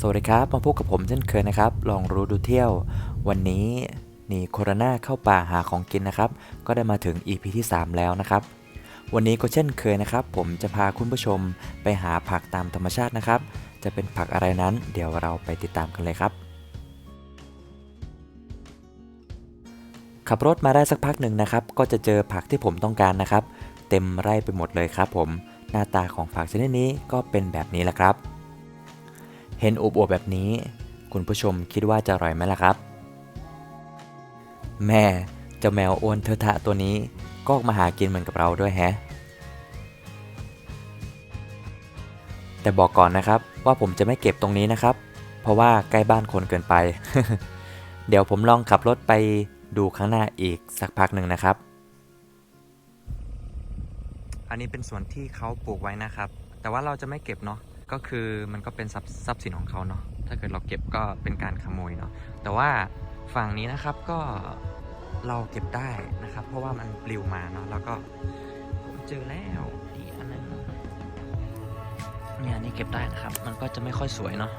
สวัสดีครับ มาพบกับผมเช่นเคยนะครับ ลองรู้ดูเที่ยว วันนี้หนีโคโรนาเข้าป่าหาของกินนะครับ ก็ได้มาถึง EP ที่ 3 แล้วนะครับ วันนี้ก็เช่นเคยนะครับ ผมจะพาคุณผู้ชมไปหาผักตามธรรมชาตินะครับ จะเป็นผักอะไรนั้น เดี๋ยวเราไปติดตามกันเลยครับ ขับรถมาได้สักพักหนึ่งนะครับ ก็จะเจอผักที่ผมต้องการนะครับ เต็มไร่ไปหมดเลยครับ ผม หน้าตาของผักชนิดนี้ก็เป็นแบบนี้แหละครับ เห็นอวบแบบนี้ คุณผู้ชมคิดว่าจะอร่อยไหมล่ะครับ แม่เจ้าแมวอ้วนเทอะทะตัวนี้ก็มาหากินเหมือนกับเราด้วยแฮะ แต่บอกก่อนนะครับว่าผมจะไม่เก็บตรงนี้นะครับ เพราะว่าใกล้บ้านคนเกินไป เดี๋ยวผมลองขับรถไปดูข้างหน้าอีกสักพักหนึ่งนะครับ อันนี้เป็นส่วนที่เขาปลูกไว้นะครับ แต่ว่าเราจะไม่เก็บเนาะ ก็คือมันก็เป็นทรัพย์สินของเขาเนาะถ้าเกิดเราเก็บก็เป็นการขโมยเนาะแต่ว่าฝั่งนี้นะครับก็เราเก็บได้นะครับ เพราะว่ามันปลิวมาเนาะแล้วก็เจอแล้วอีกอันนึงเนี่ยนนี้เก็บได้นะครับ มันก็จะไม่ค่อยสวยเนาะ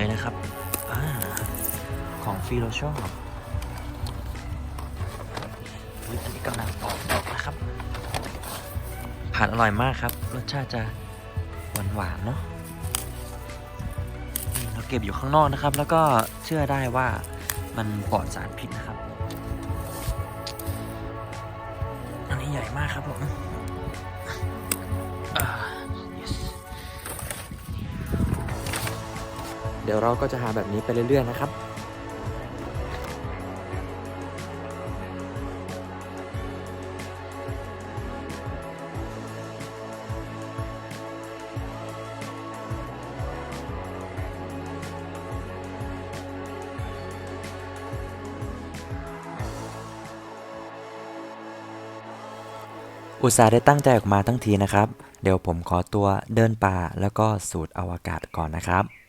เลยนะครับอของฟรีเราชอบอุ๊ยอันนี้กำลังออกดอกนะครับผัดอร่อยมากครับ รสชาติจะหวานหวานๆเนาะเราเก็บอยู่ข้างนอกนะครับ แล้วก็เชื่อได้ว่ามันปลอดสารพิษนะครับ อันนี้ใหญ่มากครับผม ดี๋ยวเราก็จะหาแบบนี้ไปเรื่อยๆนะครับอุตส่าห์ได้ตั้งใจออกมาทั้งทีนะครับ เดี๋ยวผมขอตัวเดินป่าแล้วก็สูดอวกาศก่อนนะครับ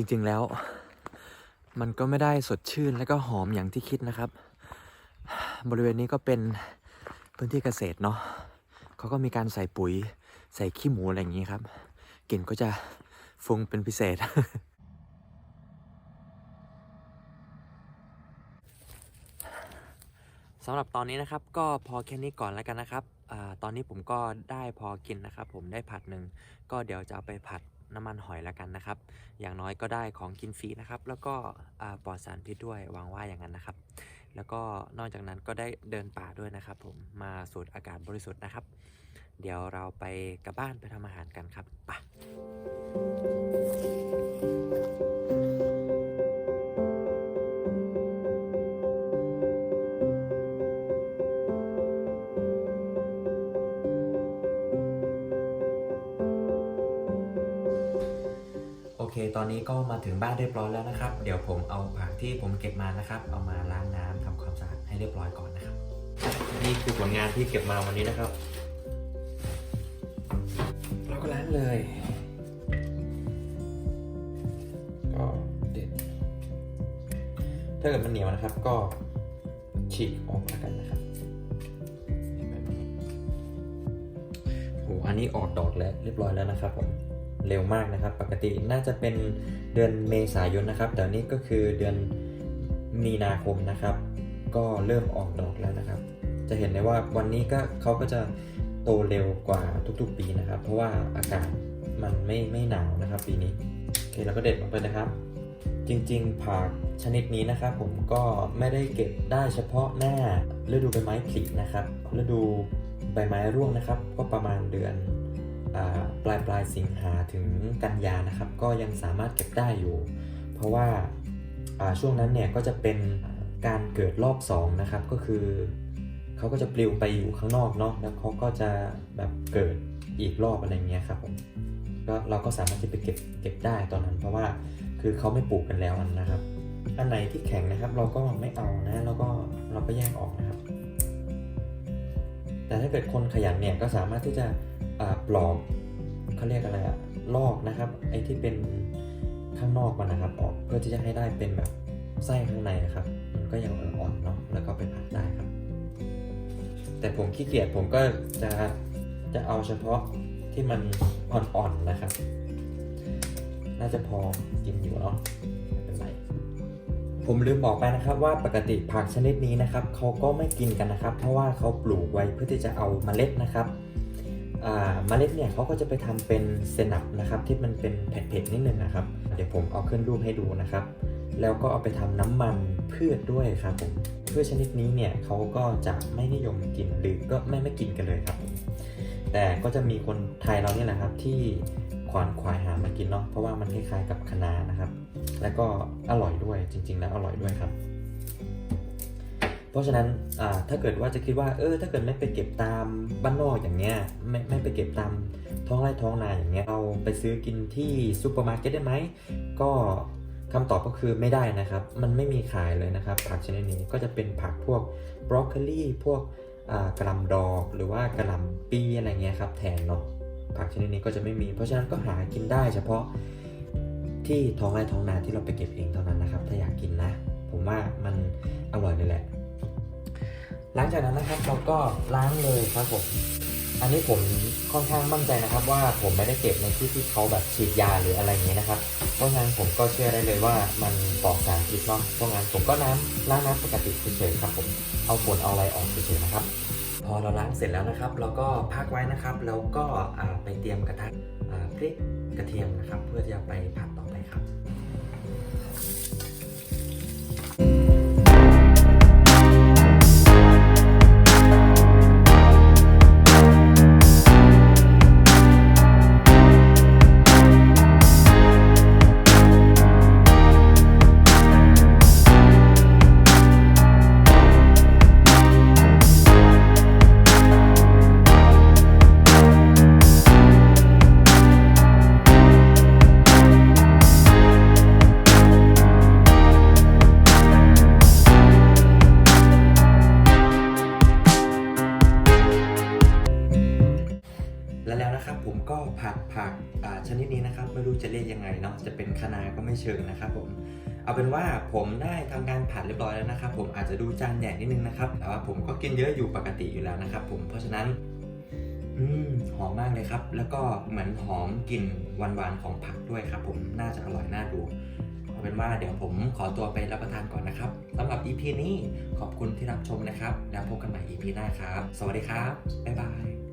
จริงๆแล้ว มันก็ไม่ได้สดชื่นและก็หอมอย่างที่คิดนะครับ บริเวณนี้ก็เป็นพื้นที่เกษตรเนาะเขาก็มีการใส่ปุ๋ย ใส่ขี้หมูอะไรอย่างนี้ครับกลิ่นก็จะฟุ้งเป็นพิเศษสำหรับตอนนี้นะครับก็พอแค่นี้ก่อนแล้วกันนะครับอตอนนี้ผมก็ได้พอกินนะครับ ผมได้ผัดหนึ่งก็เดี๋ยวจะเอาไปผัด น้ำมันหอยแล้วกันนะครับ อย่างน้อยก็ได้ของกินฟรีนะครับ แล้วก็ปลอดสารพิษด้วยหวังว่าอย่างนั้นนะครับ แล้วก็นอกจากนั้นก็ได้เดินป่าด้วยนะครับ ผมมาสูดอากาศบริสุทธิ์นะครับ เดี๋ยวเราไปกลับบ้านไปทำอาหารกันครับไป ตอนนี้ก็มาถึงบ้านเรียบร้อยแล้วนะครับ เดี๋ยวผมเอาผักที่ผมเก็บมานะครับ เอามาล้างน้ำทำความสะอาดให้เรียบร้อยก่อนนะครับ นี่คือผลงานที่เก็บมาวันนี้นะครับ เราก็ล้างเลย ก็เด็ด ถ้าเกิดมันเหนียวนะครับ ก็ฉีกออกแล้วกันนะครับแบบนี้โอ้อันนี้ออกดอกแล้วเรียบร้อยแล้วนะครับผม เร็วมากนะครับ ปกติน่าจะเป็นเดือนเมษายนนะครับแต่นนี้ก็คือเดือนมีนาคมนะครับ ก็เริ่มออกดอกแล้วนะครับ จะเห็นได้ว่าวันนี้ก็เขาก็จะโตเร็วกว่าทุกๆปีนะครับ เพราะว่าอากาศมันไม่ไม่หนาวนะครับ ปีนี้โอเคแล้วก็เด็ดออกไปนะครับ จริงๆผักชนิดนี้นะครับ ผมก็ไม่ได้เก็บได้เฉพาะหน้าฤดูใบไม้ผลินะครับฤดูใบไม้ร่วงนะครับ ก็ประมาณเดือน ปลายปลายสิงหาถึงกันยานะครับ ก็ยังสามารถเก็บได้อยู่ เพราะว่าช่วงนั้นเนี่ยก็จะเป็นการเกิดรอบสองนะครับก็คือเขาก็จะปลิวไปอยู่ข้างนอกเนาะแล้วเขาก็จะแบบเกิดอีกรอบอะไรเงี้ยครับผมก็เราก็สามารถที่ไปเก็บเก็บได้ตอนนั้น เพราะว่าคือเขาไม่ปลูกกันแล้วนะครับ อันไหนที่แข็งนะครับ เราก็ไม่เอานะแล้วก็เราก็แยกออกนะครับ แต่ถ้าเกิดคนขยันเนี่ยก็สามารถที่จะ ปลอกเขาเรียกอะไรอะลอกนะครับไอ้ที่เป็นข้างนอกมันนะครับ ออกเพื่อที่จะให้ได้เป็นแบบไส้ข้างในนะครับ มันก็ยังอ่อนๆเนาะแล้วก็ไปผัดได้ครับ แต่ผมขี้เกียจผมก็จะจะเอาเฉพาะที่มันอ่อนๆนะครับ น่าจะพอกินอยู่เนาะไม่เป็นไรผมลืมบอกไปนะครับว่าปกติผักชนิดนี้นะครับเขาก็ไม่กินกันนะครับ เพราะว่าเขาปลูกไว้เพื่อที่จะเอาเมล็ดนะครับ เมล็ดเนี่ยเขาก็จะไปทำเป็นเซนับนะครับที่มันเป็นเผ็ดๆนิดนึงนะครับ เดี๋ยวผมเอาขึ้นรูปให้ดูนะครับ แล้วก็เอาไปทำน้ำมันพืชด้วยครับผมพืชชนิดนี้เนี่ยเขาก็จะไม่นิยมกินหรือก็ไม่ไม่กินกันเลยครับ แต่ก็จะมีคนไทยเราเนี่ยแหละครับที่ขวานควายหามากินเนาะเพราะว่ามันคล้ายๆกับคะนานะครับ แล้วก็อร่อยด้วยจริง ๆ แล้วอร่อยด้วยครับ เพราะฉะนั้นถ้าเกิดว่าจะคิดว่าเออถ้าเกิดไม่ไปเก็บตามบ้านนอกอย่างเงี้ยไม่ไม่ไปเก็บตามท้องไร่ท้องนาอย่างเงี้ยเราไปซื้อกินที่ซูเปอร์มาร์เก็ตได้ไหมก็คำตอบก็คือไม่ได้นะครับ มันไม่มีขายเลยนะครับ ผักชนิดนี้ก็จะเป็นผักพวกบรอกโคลีพวกกระหลำดอก หรือว่ากระหลำปีอะไรเงี้ยครับแทนเนาะผักชนิดนี้ก็จะไม่มี เพราะฉะนั้นก็หากินได้เฉพาะที่ท้องไร่ท้องนาที่เราไปเก็บเองเท่านั้นนะครับ ถ้าอยากกินนะ ผมว่ามันอร่อยเลยแหละ หลังจากนั้นนะครับเราก็ล้างเลยครับผม อันนี้ผมค่อนข้างมั่นใจนะครับ ว่าผมไม่ได้เก็บในที่ที่เขาแบบฉีดยาหรืออะไรอย่างนี้นะครับ เพราะงั้นผมก็เชื่อได้เลยว่ามันปลอดสารพิษเนาะ เพราะงั้นผมก็น้ำล้างน้ำปกติเฉยๆครับผม เอาฝนเอาอะไรออกเฉยๆนะครับ พอเราล้างเสร็จแล้วนะครับ เราก็พักไว้นะครับ แล้วก็ไปเตรียมกระทะพริกกระเทียมนะครับ เพื่อที่จะไปผัด นะครับผมก็ผัดผักชนิดนี้นะครับไม่รู้จะเรียกยังไงเนาะจะเป็นคะนาก็ไม่เชิงนะครับผมเอาเป็นว่าผมได้ทำการผัดเรียบร้อยแล้วนะครับ ผมอาจจะดูจานใหญ่นิดนึงนะครับแต่ว่าผมก็กินเยอะอยู่ปกติอยู่แล้วนะครับ ผมเพราะฉะนั้นอืมหอมมากเลยครับ แล้วก็เหมือนหอมกลิ่นหวานๆของผักด้วยครับ ผมน่าจะอร่อยน่าดูเอาเป็นว่าเดี๋ยวผมขอตัวไปรับประทานก่อนนะครับสำหรับ EP นี้ขอบคุณที่รับชมนะครับ แล้วพบกันใหม่ EP หน้าครับ สวัสดีครับ บ๊ายบาย